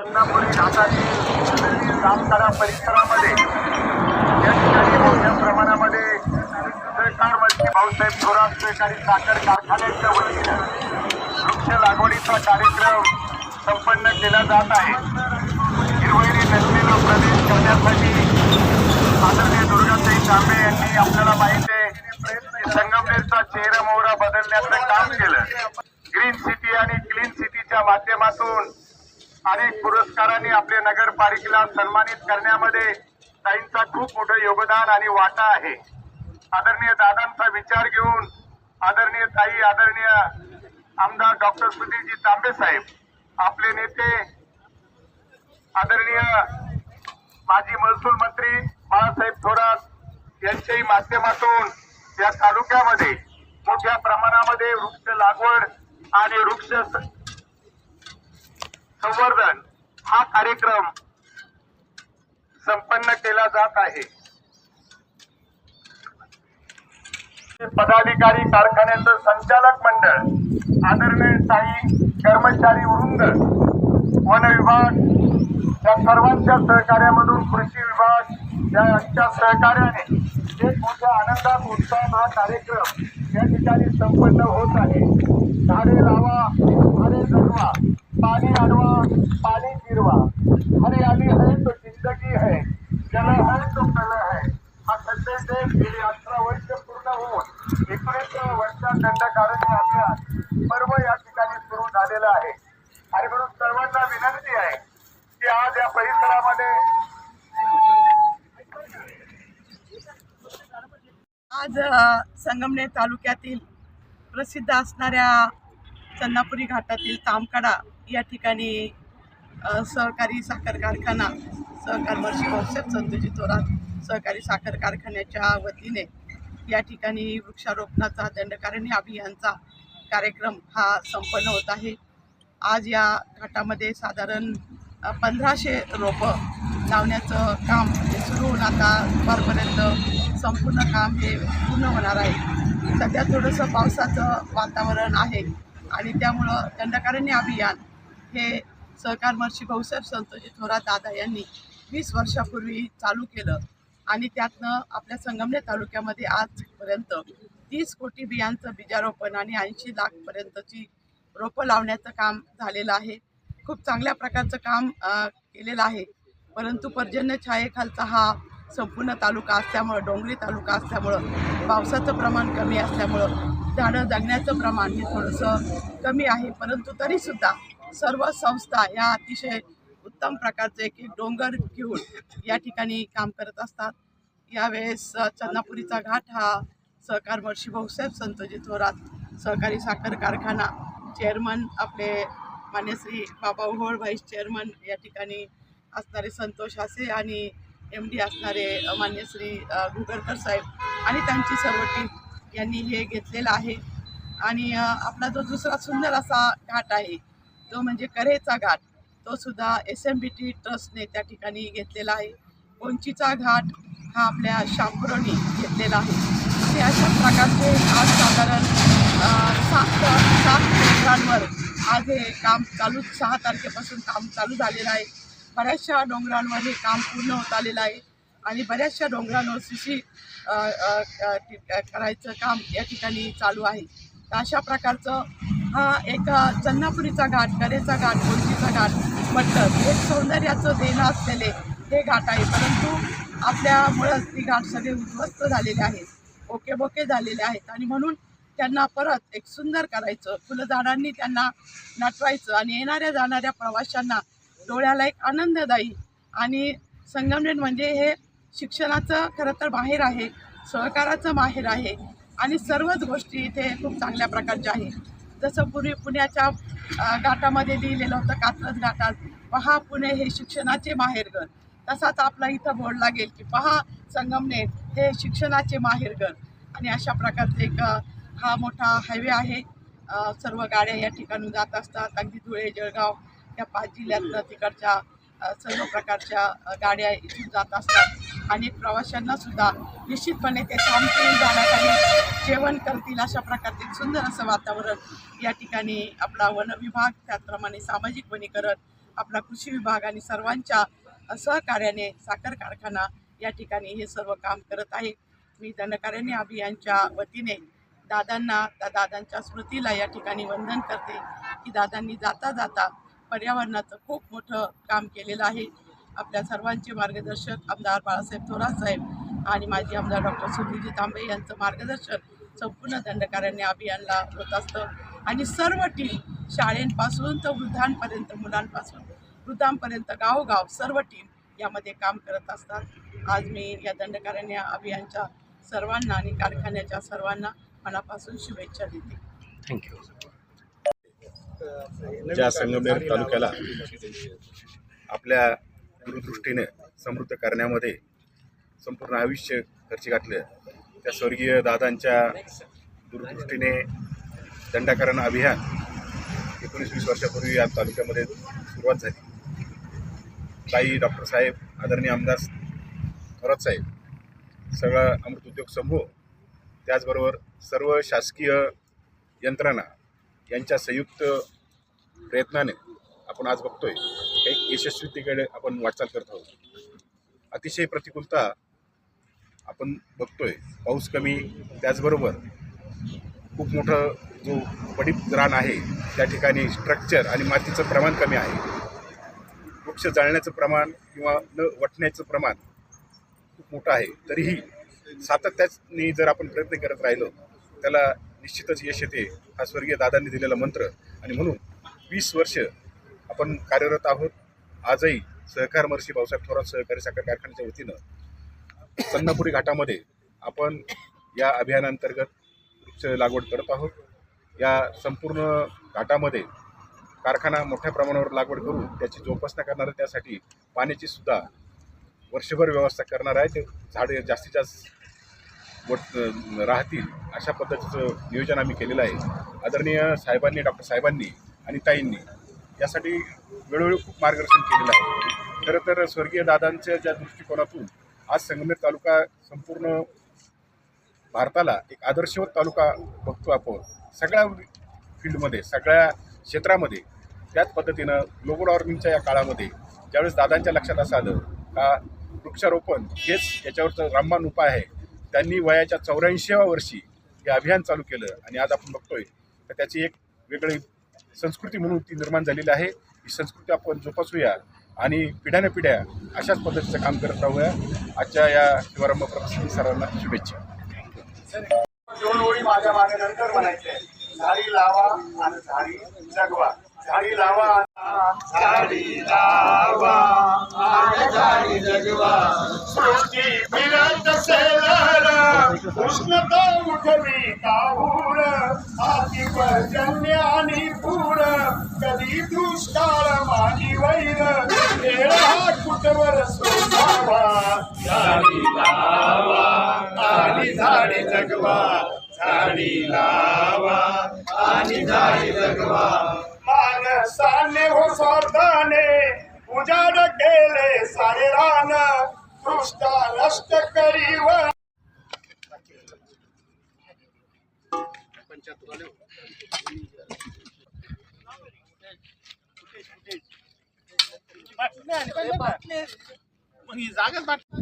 चंदापुरी घाटातील जामतारा परिसरामध्ये या ठिकाणी मोठ्या प्रमाणामध्ये सहकार मंत्री भाऊसाहेब थोरात सहकारी साखर कारखान्याच्या वतीनं वृक्ष लागवडीचा कार्यक्रम संपन्न केला जात आहे. हिरवळी नसलेला प्रदेश करण्यासाठी आदरणीय दुर्गाताई तांबे यांनी आपल्याला माहिती आहे की संगमनेरचा चेहरा मोहरा बदलण्याचं काम केलं. ग्रीन सिटी आणि क्लीन सिटीच्या माध्यमातून अनेक पुरस्कारांनी आपल्या नगरपालिकेला सन्मानित करण्यामध्ये ताईंचा खूप मोठं योगदान आणि वाटा आहे. आदरणीय दादांचा विचार घेऊन आदरणीय ताई आदरणीय आमदार डॉक्टर सुधीरजी तांबे साहेब आपले नेते आदरणीय माजी महसूल मंत्री बाळासाहेब थोरात यांच्याही माध्यमातून या तालुक्यामध्ये मोठ्या प्रमाणामध्ये वृक्ष लागवड आणि वृक्ष संवर्धन हा कार्यक्रम संपन्न केला जात आहे. पदाधिकारी कारखान्याचं संचालक मंडळ आदरणीय साई कर्मचारी वृंद वन विभाग या सर्वांच्या सहकार्यामधून कृषी विभाग यांच्या सहकार्याने एक मोठ्या आनंदात उत्साहात हा कार्यक्रम या ठिकाणी संपन्न होत आहे झाडे लावा झाडे जगवा पाणी अडवा पाणी जिरवा हरियाली है तो जिंदगी है जल है तो कल है हा संदेश आहे गेली अठरा वर्ष पूर्ण होऊन एकोणीस वर्षात दंडकारण्य अभियान पर्व या ठिकाणी झालेलं आहे. आणि म्हणून सर्वांना विनंती आहे की आज या परिसरामध्ये आज संगमनेर तालुक्यातील प्रसिद्ध असणाऱ्या चन्नापुरी घाटातील तामकडा या ठिकाणी सहकारी साखर कारखाना सहकार वर्षी भाऊसाहेब संतोजी थोरात सहकारी साखर कारखान्याच्या वतीने या ठिकाणी वृक्षारोपणाचा दंडकारण्य अभियानचा कार्यक्रम हा संपन्न होत आहे. आज या घाटामध्ये साधारण पंधराशे रोपं लावण्याचं काम हे सुरू होऊन आता दुपारपर्यंत संपूर्ण काम हे पूर्ण होणार आहे. सध्या थोडंसं पावसाचं वातावरण आहे आणि त्यामुळं दंडकारण्य अभियान हे सहकार महर्षी भाऊसाहेब संतोषी थोरात दादा यांनी वीस वर्षापूर्वी चालू केलं आणि त्यातनं आपल्या संगमनेर तालुक्यामध्ये आजपर्यंत तीस कोटी बियांचं बीजारोपण आणि ऐंशी लाखपर्यंतची रोपं लावण्याचं काम झालेलं आहे. खूप चांगल्या प्रकारचं काम केलेलं आहे. परंतु पर्जन्य छायेखालचा हा संपूर्ण तालुका असल्यामुळं डोंगरी तालुका असल्यामुळं पावसाचं प्रमाण कमी असल्यामुळं झाडं जगण्याचं प्रमाण हे थोडंसं कमी आहे. परंतु तरीसुद्धा सर्व संस्था या अतिशय उत्तम प्रकारचे एक एक डोंगर घेऊन या ठिकाणी काम करत असतात. यावेळेस चन्नापुरीचा घाट हा सहकार वर्षी भाऊसाहेब संतोजी थोरात सहकारी साखर कारखाना चेअरमन आपले मान्यश्री बाबा ओहोळ व्हाईस चेअरमन या ठिकाणी असणारे संतोष हासे आणि एम डी असणारे मान्यश्री घुगरकर गुगरकर साहेब आणि त्यांची सर्व टीम यांनी हे घेतलेलं आहे. आणि आपला जो दुसरा सुंदर असा घाट आहे तो म्हणजे करेचा घाट तो सुद्धा एस एम बी टी ट्रस्टने त्या ठिकाणी घेतलेला आहे. कोंचीचा घाट हा आपल्या शांपुरोनी घेतलेला आहे. आणि अशा प्रकारचे आज साधारण सात सात डोंगरांवर आज हे काम चालू सहा तारखेपासून काम चालू झालेलं आहे. बऱ्याचशा डोंगरांवर हे काम पूर्ण होत आलेलं आहे आणि बऱ्याचशा डोंगरांवर शिशी करायचं काम या ठिकाणी चालू आहे. तर अशा प्रकारचं हा एक चन्नापुरीचा घाट करेचा घाट कोलजीचा घाट म्हटलं एक सौंदर्याचं देणं असलेले हे घाट आहे. परंतु आपल्यामुळंच ती घाट सगळे उद्ध्वस्त झालेले आहेत. ओके बोके झालेले आहेत. आणि म्हणून त्यांना परत एक सुंदर करायचं. फुलं झाडांनी त्यांना नटवायचं आणि येणाऱ्या जाणाऱ्या प्रवाशांना डोळ्याला एक आनंददायी आणि संगमनेर म्हणजे हे शिक्षणाचं खरं तर बाहेर आहे सहकाराचं माहेर आहे आणि सर्वच गोष्टी इथे खूप चांगल्या प्रकारच्या आहेत. जसं पूर्वी पुण्याच्या घाटामध्ये लिहिलेलं होतं कात्रज घाटात पहा पुणे हे शिक्षणाचे माहेरघर. तसाच आपला इथं बोर्ड लागेल की पहा संगमनेर हे शिक्षणाचे माहेरघर आणि अशा प्रकारचे एक हा मोठा हायवे आहे. सर्व गाड्या या ठिकाणून जात असतात. अगदी धुळे जळगाव या पाच जिल्ह्यातनं तिकडच्या सर्व प्रकारच्या गाड्या इथून जात असतात. आणि प्रवाशांना सुद्धा निश्चितपणे ते काम करून जाण्यासाठी जेवण करतील अशा प्रकारचे एक सुंदर असं वातावरण या ठिकाणी आपला वन विभाग त्याचप्रमाणे सामाजिक वनीकरण आपला कृषी विभाग आणि सर्वांच्या सहकार्याने साखर कारखाना या ठिकाणी हे सर्व काम करत आहे. मी दंडकारण्य अभियानच्या वतीने दादांना त्या दादांच्या स्मृतीला या ठिकाणी वंदन करते की दादांनी जाता जाता पर्यावरणाचं खूप मोठं काम केलेलं आहे. आपल्या सर्वांचे मार्गदर्शक आमदार बाळासाहेब थोरात साहेब आणि माजी आमदार डॉक्टर सुधीरजी तांबे यांचं मार्गदर्शन संपूर्ण दंडकारण्य अभियानला होत असतं. आणि सर्व टीम शाळेंपासून तर वृद्धांपर्यंत मुलांपासून वृद्धांपर्यंत गावोगाव सर्व टीम यामध्ये काम करत असतात. आज मी या दंडकारण्य अभियानच्या सर्वांना आणि कारखान्याच्या सर्वांना मनापासून शुभेच्छा देते. थँक्यू ज्या संगमनेर तालुक्याला आपल्या दूरदृष्टीने समृद्ध करण्यामध्ये संपूर्ण आयुष्य खर्च घातलं त्या स्वर्गीय दादांच्या दूरदृष्टीने दंडाकरण अभियान एकोणीस वीस वर्षापूर्वी या तालुक्यामध्ये सुरुवात झाली. ताई डॉक्टर साहेब आदरणीय आमदार थोरात साहेब सगळा अमृत उद्योग समूह त्याचबरोबर सर्व शासकीय यंत्रणा यांच्या संयुक्त प्रयत्नाने आपण आज बघतोय एक यशस्वीतेकडे आपण वाटचाल करत आहोत. अतिशय प्रतिकूलता आपण बघतोय पाऊस कमी त्याचबरोबर खूप मोठं जो पडीप रान आहे त्या ठिकाणी स्ट्रक्चर आणि मातीचं प्रमाण कमी आहे. वृक्ष जाळण्याचं प्रमाण किंवा न वटण्याचं प्रमाण खूप मोठं आहे. तरीही सातत्याने जर आपण प्रयत्न करत राहिलो त्याला निश्चितच यश येते हा स्वर्गीय दादांनी दिलेला मंत्र. आणि म्हणून वीस वर्ष आपण कार्यरत आहोत. आजही सहकार महर्षी भाऊसाहेब थोरात सहकारी साखर कारखान्याच्या वतीनं चन्नापुरी घाटामध्ये आपण या अभियानांतर्गत वृक्ष लागवड करत आहोत. या संपूर्ण घाटामध्ये कारखाना मोठ्या प्रमाणावर लागवड करून त्याची जोपासना करणार त्यासाठी पाण्याची सुद्धा वर्षभर व्यवस्था करणार आहे ते झाडे जास्तीत जास्त वट राहतील अशा पद्धतीचं नियोजन आम्ही केलेलं आहे. आदरणीय साहेबांनी डॉक्टर साहेबांनी आणि ताईंनी यासाठी वेळोवेळी खूप मार्गदर्शन केलेलं आहे. खरं तर स्वर्गीय दादांच्या ज्या दृष्टिकोनातून आज संगमेर तालुका संपूर्ण भारताला एक आदर्शवत तालुका बघतो आपण सगळ्या फील्डमध्ये सगळ्या क्षेत्रामध्ये त्याच पद्धतीनं ग्लोबल वॉर्मिंगच्या या काळामध्ये ज्यावेळेस दादांच्या लक्षात असं आलं का वृक्षारोपण हेच याच्यावरचं रामबाण उपाय आहे. त्यांनी वयाच्या चौऱ्याऐंशीव्या वर्षी हे अभियान चालू केलं आणि आज आपण बघतोय. तर त्याची एक वेगळी संस्कृती म्हणून ती निर्माण झालेली आहे. ही संस्कृती आपण जोपासूया आणि पिढ्याने पिढ्या अशाच पद्धतीचं काम करत राहूया. आजच्या या शुभारंभ प्रसंगी सर्वांना शुभेच्छा. दोन ओळी माझ्या मागे नंतर म्हणायचे झाडी लावा आणि झाडी जगवा. झाडी लावा. झाडी लावा. झाडी जगवा. सृष्टी फिरत सेलर उष्णता उठवी काहूर हाती पर्जन्य आणि पूर कधी दुष्काळ मानी वैर हा कुटवर सोसावा झाडी लावा. आणि झाडे जगवा. झाडी लावा. आणि झाडी जगवा. साने हो सौदाने उजाड केले सारे रान दृष्टा नष्ट करी जागाच